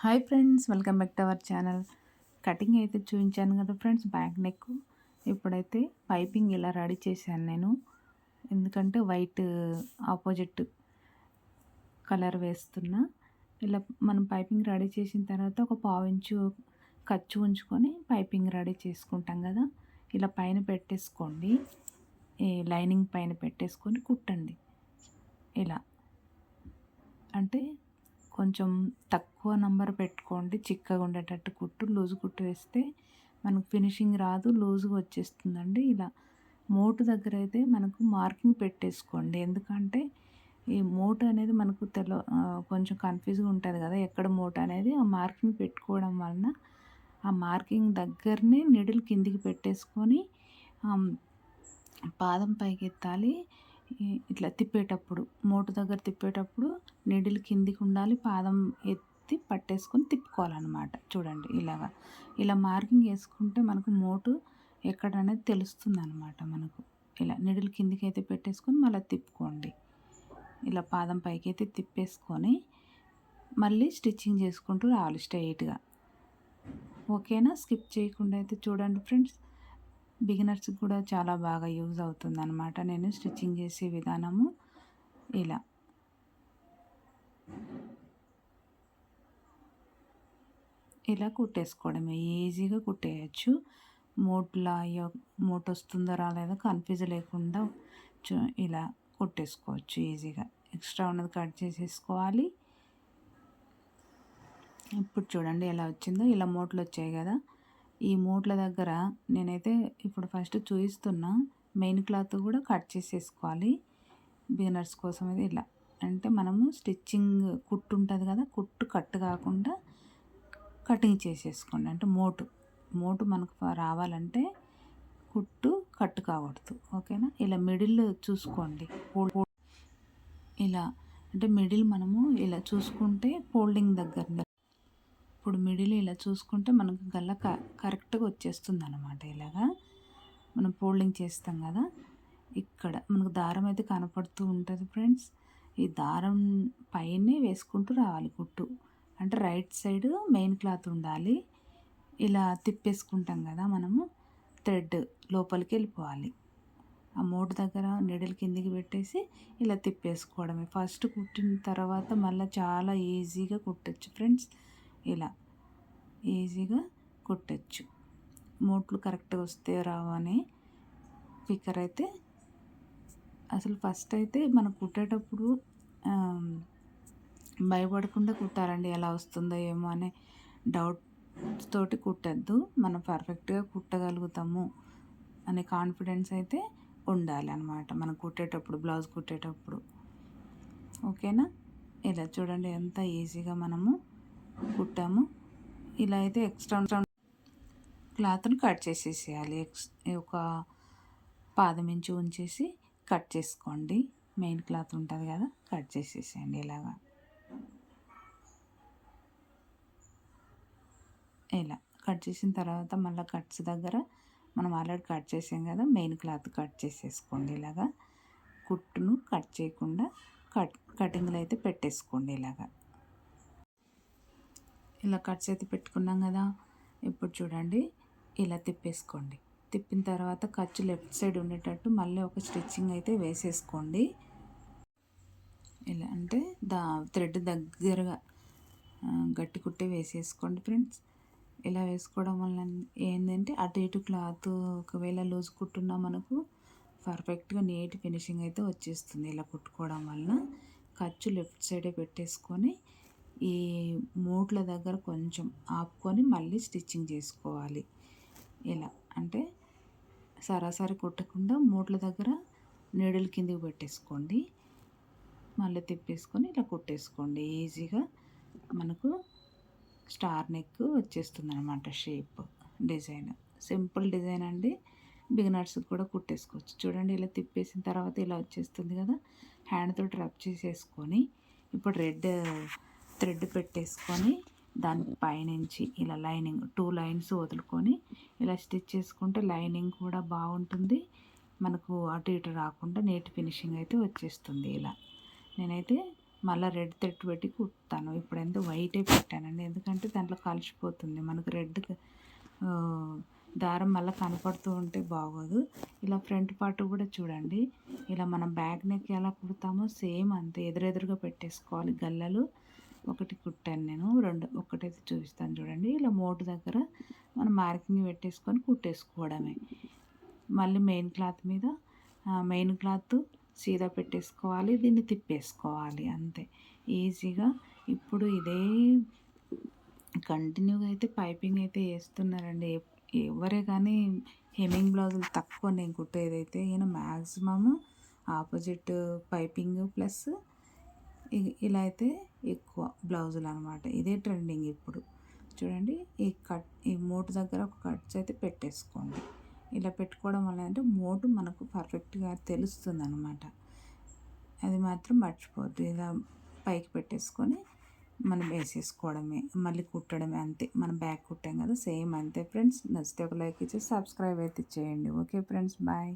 Hi friends welcome back to our channel. Cutting అయితే చూపించాను కదా ఫ్రెండ్స్ బ్యాక్ నెక్. ఇప్పుడైతే పైపింగ్ ఇలా రెడీ చేశాను నేను. ఎందుకంటే వైట్ ఆపోజిట్ కలర్ వేస్తున్నా. ఇలా మనం పైపింగ్ రెడీ చేసిన తర్వాత ఒక పావు ఇంచు ఖర్చు ఉంచుకొని పైపింగ్ రెడీ చేసుకుంటాం కదా. ఇలా పైన పెట్టేసుకోండి. ఈ లైనింగ్ పైన పెట్టేసుకొని కుట్టండి. ఇలా. అంటే కొంచెం తక్కువ నంబర్ పెట్టుకోండి. చిక్కగా ఉండేటట్టు కుట్టు లూజ్ కుట్టు వేస్తే మనకు ఫినిషింగ్ రాదు లూజ్గా వచ్చేస్తుందండి. ఇలా మోటు దగ్గర అయితే మనకు మార్కింగ్ పెట్టేసుకోండి. ఎందుకంటే ఈ మోటు అనేది మనకు తెల కొంచెం కన్ఫ్యూజ్గా ఉంటుంది కదా. ఎక్కడ మోటు అనేది ఆ మార్కింగ్ పెట్టుకోవడం వలన ఆ మార్కింగ్ దగ్గరనే నిడిల్ కిందికి పెట్టేసుకొని పాదం పైకి ఎత్తాలి ఇట్లా తిప్పేటప్పుడు మోటు దగ్గర తిప్పేటప్పుడు నీడిల్ కిందికి ఉండాలి పాదం ఎత్తి పట్టేసుకొని తిప్పుకోవాలన్నమాట. చూడండి ఇలాగా. ఇలా మార్కింగ్ వేసుకుంటే మనకు మోటు ఎక్కడ అనేది తెలుస్తుంది అనమాట మనకు. ఇలా నిడులు కిందికి అయితే పెట్టేసుకొని మళ్ళీ తిప్పుకోండి. ఇలా పాదం పైకి అయితే తిప్పేసుకొని మళ్ళీ స్టిచ్చింగ్ చేసుకుంటూ రావాలి స్ట్రైట్గా ఓకేనా? స్కిప్ చేయకుండా అయితే చూడండి ఫ్రెండ్స్. బిగినర్స్కి కూడా చాలా బాగా యూజ్ అవుతుంది అనమాట నేను స్టిచ్చింగ్ చేసే విధానము ఇలా. ఇలా కుట్టేసుకోవడమే. ఈజీగా కుట్టేయచ్చు. మోట్లా మోట్ వస్తుందో రాలేదో కన్ఫ్యూజ్ లేకుండా ఇలా కుట్టేసుకోవచ్చు ఈజీగా. ఎక్స్ట్రా ఉన్నది కట్ చేసేసుకోవాలి. ఇప్పుడు చూడండి ఎలా వచ్చిందో. ఇలా మోట్లు వచ్చాయి కదా. ఈ మూట్ల దగ్గర నేనైతే ఇప్పుడు ఫస్ట్ చూపిస్తున్నా మెయిన్ క్లాత్ కూడా కట్ చేసేసుకోవాలి. బిగినర్స్ కోసం అయితే ఇలా. అంటే మనము స్టిచ్చింగ్ కుట్టు ఉంటుంది కదా కుట్టు కట్ కాకుండా కటింగ్ చేసేసుకోండి. అంటే మోటు. మోటు మనకు రావాలంటే కుట్టు కట్ కావద్దు ఓకేనా? ఇలా మిడిల్ చూసుకోండి. ఇలా. అంటే మిడిల్ మనము ఇలా చూసుకుంటే ఫోల్డింగ్ దగ్గర ఇప్పుడు మిడిల్ ఇలా చూసుకుంటే మనకు గల్ల కరెక్ట్గా వచ్చేస్తుంది అనమాట ఇలాగా. మనం ఫోల్డింగ్ చేస్తాం కదా. ఇక్కడ మనకు దారం అయితే కనపడుతూ ఉంటుంది ఫ్రెండ్స్. ఈ దారం పైనే వేసుకుంటూ రావాలి కుట్టు. అంటే రైట్ సైడ్ మెయిన్ క్లాత్ ఉండాలి. ఇలా తిప్పేసుకుంటాం కదా మనము. థ్రెడ్ లోపలికి వెళ్ళిపోవాలి. ఆ మూట దగ్గర నిడిల్ కిందికి పెట్టేసి ఇలా తిప్పేసుకోవడమే. ఫస్ట్ కుట్టిన తర్వాత మళ్ళీ చాలా ఈజీగా కుట్టచ్చు ఫ్రెండ్స్. ఇలా ఈజీగా కుట్టచ్చు. మూట్లు కరెక్ట్గా వస్తే రావని పిక్కర్ అయితే అసలు ఫస్ట్ అయితే మనం కుట్టేటప్పుడు భయపడకుండా కుట్టాలండి ఎలా వస్తుందో ఏమో అనే డౌట్ తోటి కుట్టద్దు. మనం పర్ఫెక్ట్గా కుట్టగలుగుతాము అనే కాన్ఫిడెన్స్ అయితే ఉండాలి అనమాట మనం కుట్టేటప్పుడు బ్లౌజ్ కుట్టేటప్పుడు. ఓకేనా? ఇలా చూడండి ఎంత ఈజీగా మనము కుట్టాము ఇలా అయితే ఎక్స్ట్రా క్లాత్ని కట్ చేసేసేయాలి. ఎక్స్ ఒక పాదం ఇంచు ఉంచేసి కట్ చేసుకోండి. మెయిన్ క్లాత్ ఉంటుంది కదా కట్ చేసేసేయండి ఇలాగా. ఇలా కట్ చేసిన తర్వాత మళ్ళీ కట్స్ దగ్గర మనం ఆల్రెడీ కట్ చేసాం కదా మెయిన్ క్లాత్ కట్ చేసేసుకోండి ఇలాగా. కుట్టును కట్ చేయకుండా కట్ కటింగ్లు అయితే పెట్టేసుకోండి ఇలాగా. ఇలా కట్స్ అయితే పెట్టుకున్నాం కదా ఇప్పుడు చూడండి ఇలా తిప్పేసుకోండి. తిప్పిన తర్వాత ఖర్చు లెఫ్ట్ సైడ్ ఉండేటట్టు మళ్ళీ ఒక స్టిచ్చింగ్ అయితే వేసేసుకోండి. ఇలా అంటే దా థ్రెడ్ దగ్గరగా గట్టి కుట్టే వేసేసుకోండి ఫ్రెండ్స్. ఇలా వేసుకోవడం వల్ల ఏంటంటే అటు ఇటు క్లాత్ ఒకవేళ లూజ్ కుట్టున్నా మనకు పర్ఫెక్ట్గా నీట్ ఫినిషింగ్ అయితే వచ్చేస్తుంది ఇలా కుట్టుకోవడం వలన. ఖర్చు లెఫ్ట్ సైడే పెట్టేసుకొని ఈ మూట్ల దగ్గర కొంచెం ఆపుకొని మళ్ళీ స్టిచ్చింగ్ చేసుకోవాలి. ఇలా అంటే సరాసరి కుట్టకుండా మూట్ల దగ్గర నీడలు కిందకి పెట్టేసుకోండి. మళ్ళీ తిప్పేసుకొని ఇలా కుట్టేసుకోండి. ఈజీగా మనకు స్టార్ నెక్ వచ్చేస్తుంది అనమాట షేప్ డిజైన్. సింపుల్ డిజైన్ అండి. బిగినర్స్కి కూడా కుట్టేసుకోవచ్చు. చూడండి ఇలా తిప్పేసిన తర్వాత ఇలా వచ్చేస్తుంది కదా. హ్యాండ్తో తోటి చేసేసుకొని ఇప్పుడు రెడ్ థ్రెడ్ పెట్టేసుకొని దాని పైనుంచి ఇలా లైనింగ్ టూ లైన్స్ వదులుకొని ఇలా స్టిచ్ చేసుకుంటే లైనింగ్ కూడా బాగుంటుంది. మనకు అటు ఇటు రాకుండా నీట్ ఫినిషింగ్ అయితే వచ్చేస్తుంది ఇలా. నేనైతే మళ్ళీ రెడ్ థ్రెడ్ పెట్టి కుడతాను. ఇప్పుడు ఎంత వైటే పెట్టానండి. ఎందుకంటే దాంట్లో కలిసిపోతుంది. మనకు రెడ్ దారం మళ్ళీ కనపడుతూ ఉంటే బాగోదు. ఇలా ఫ్రంట్ పార్ట్ కూడా చూడండి. ఇలా మనం బ్యాగ్ నెక్ ఎలా కుడతామో సేమ్ అంతే. ఎదురెదురుగా పెట్టేసుకోవాలి గల్లలు. ఒకటి కుట్టాను నేను. రెండు ఒకటైతే చూపిస్తాను చూడండి. ఇలా మోటు దగ్గర మనం మార్కింగ్ పెట్టేసుకొని కుట్టేసుకోవడమే. మళ్ళీ మెయిన్ క్లాత్ మీద మెయిన్ క్లాత్ సీదా పెట్టేసుకోవాలి దీన్ని తిప్పేసుకోవాలి అంతే. ఈజీగా ఇప్పుడు ఇదే కంటిన్యూగా అయితే పైపింగ్ అయితే వేస్తున్నారండి. ఎవరే కానీ హెమ్మింగ్ బ్లౌజులు తక్కువ నేను కుట్టేదైతే ఈయన మ్యాక్సిమమ్ ఆపోజిట్ పైపింగ్ ప్లస్ ఇలా అయితే ఎక్కువ బ్లౌజులు అనమాట ఇదే ట్రెండింగ్ ఇప్పుడు. చూడండి ఈ కట్ ఈ మోటు దగ్గర ఒక కట్స్ అయితే పెట్టేసుకోండి. ఇలా పెట్టుకోవడం వల్ల అంటే మోటు మనకు పర్ఫెక్ట్గా తెలుస్తుంది అనమాట అది మాత్రం మర్చిపోద్దు ఇలా పైకి పెట్టేసుకొని మనం వేసేసుకోవడమే మళ్ళీ కుట్టడమే అంతే. మనం బ్యాక్ కుట్టాం కదా సేమ్ అంతే ఫ్రెండ్స్. నచ్చితే ఒక లైక్ ఇచ్చి సబ్స్క్రైబ్ అయితే చేయండి ఓకే ఫ్రెండ్స్ బాయ్.